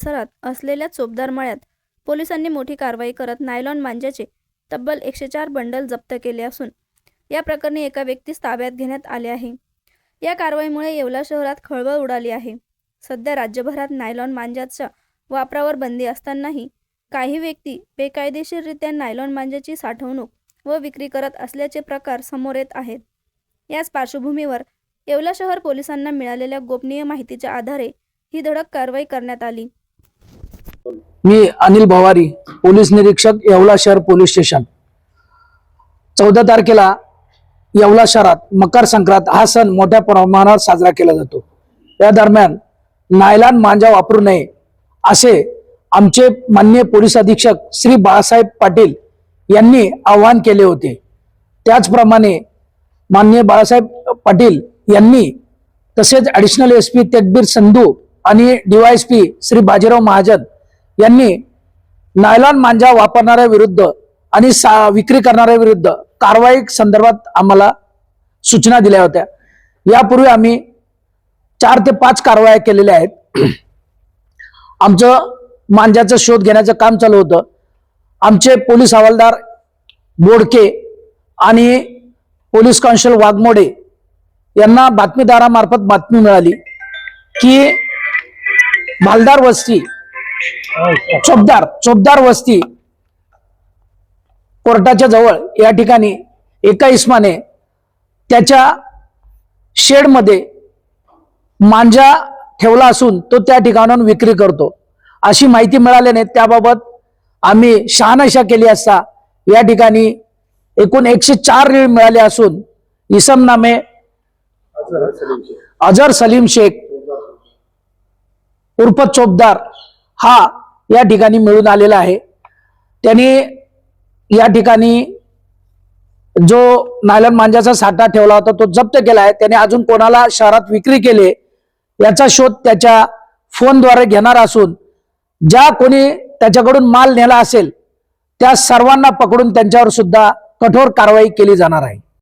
परिसरात असलेल्या चोपदार मळ्यात पोलिसांनी मोठी कारवाई करत नायलॉन मांजाचे तब्बल एकशे चार बंडल जप्त केले असून या प्रकरणी एका व्यक्तीस ताब्यात घेण्यात आले आहे. या कारवाईमुळे येवला शहरात खळबळ उडाली आहे. सध्या राज्यभरात नायलॉन मांजाच्या वापरावर बंदी असतानाही काही व्यक्ती बेकायदेशीररित्या नायलॉन मांजाची साठवणूक व विक्री करत असल्याचे प्रकार समोर येत आहेत. याच पार्श्वभूमीवर येवला शहर पोलिसांना मिळालेल्या गोपनीय माहितीच्या आधारे ही धडक कारवाई करण्यात आली. मी अनिल भवारी पोलीस निरीक्षक येवला शहर पोलीस स्टेशन. चौदा तारखेला येवला शहरात मकर संक्रांत हा सण मोठ्या प्रमाणावर साजरा केला जातो. या दरम्यान नायलान मांजा वापरू नये असे आमचे मान्य पोलीस अधीक्षक श्री बाळासाहेब पाटील यांनी आवाहन केले होते. त्याचप्रमाणे मान्य बाळासाहेब पाटील यांनी तसेच additional S P Tekbir Sandhu आणि डीवायएसपी श्री बाजीराव महाजन यांनी नायलॉन मांजा वापरणाऱ्या विरुद्ध आणि सा विक्री करणाऱ्या विरुद्ध कारवाई संदर्भात आम्हाला सूचना दिल्या होत्या. यापूर्वी आम्ही चार ते पाच कारवाया केलेल्या आहेत. आमचं मांजाचा शोध घेण्याचं काम चालू होतं. आमचे पोलीस हवालदार बोडके आणि पोलीस कॉन्स्टेबल वाघमोडे यांना बातमीदारामार्फत बातमी मिळाली की मालदार वस्ती चोपदार चोपदार वस्ती कोर्टाच्या जवळ या ठिकाणी एका इस्माने त्याच्या शेडमध्ये मांजा ठेवला असून तो त्या ठिकाणाहून विक्री करतो. अशी माहिती मिळाल्याने त्याबाबत आम्ही शहानशा केली असता या ठिकाणी एकूण एकशे चार रीळ मिळाले असून इसम नामे अजर सलीम शेख उर्फ चोपदार हा या ठिकाणी मिळून आलेला आहे. त्यांनी या ठिकाणी जो नायलन मांजाचा साठा ठेवला होता तो जप्त केला आहे. त्याने अजून कोणाला शहरात विक्री केली याचा शोध त्याच्या फोनद्वारे घेणार असून ज्या कोणी त्याच्याकडून माल नेला असेल त्या सर्वांना पकडून त्यांच्यावर सुद्धा कठोर कारवाई केली जाणार आहे.